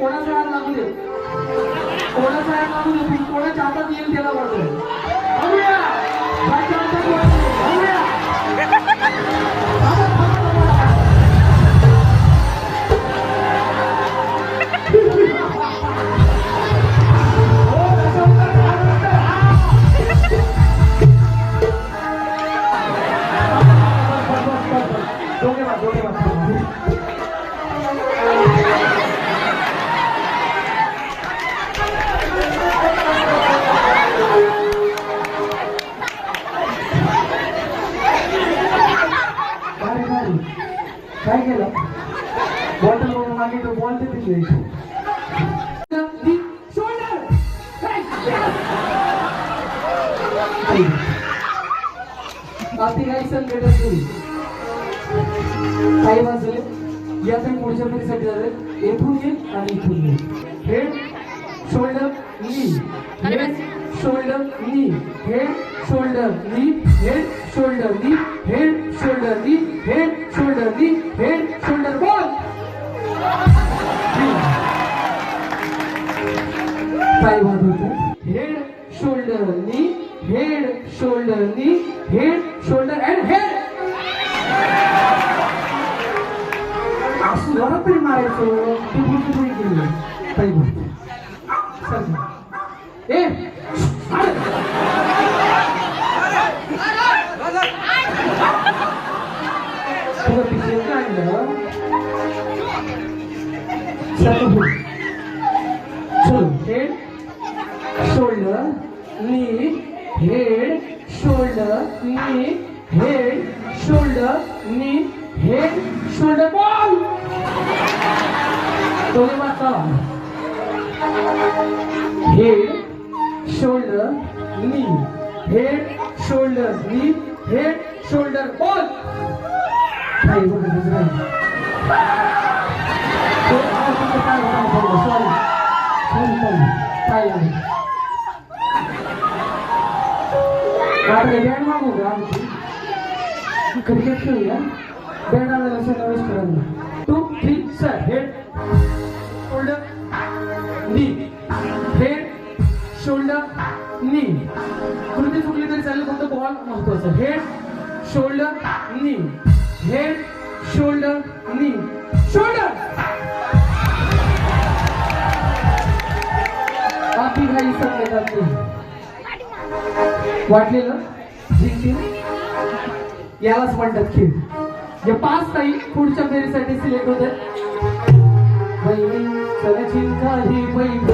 कोणाचा हात लागू दे? कोणाचा हात लागू दे? कोणाच्या हातात येईल त्याला वाटतोय? काय केलं? बॉटल बघून मागितलं बॉल ते तिथे काही काही संकट काही वाजले? या काही पुढच्या पिढीसाठी झाले. येथून येईल आणि इथून येईल हे shoulder knee head shoulder knee head shoulder knee head shoulder knee head shoulder knee head काय वाद होते head shoulder knee head shoulder knee head shoulder and head असं जरा तरी मारायचं ती गोष्ट नाही केली काही गोष्ट ए अरे तुला पिक्चर काढलं चल बोल. चल head shoulder knee, head, shoulder, knee, head, shoulder, knee, head, shoulder, ball. Tole mata. Head, shoulder, knee, head, shoulder, knee, head, shoulder, ball. ভাই বলে বুঝলেন তো আর কিছু কাজ করতে পারব সরি সরি তাই আমি आता बँड मागू का आमची क्रिकेट खेळूया बँड आणायला समावेश करायला two three sir head shoulder knee head shoulder knee कृती चुकली तरी चालेल फक्त बॉल महत्त्वाचा head shoulder knee head shoulder knee shoulder बाकी काही संकेतात नाही वाटलेलं जिंकतील यालाच म्हणतात खेळ. या पाच ताई पुढच्या फेरीसाठी सिलेक्ट होते. काही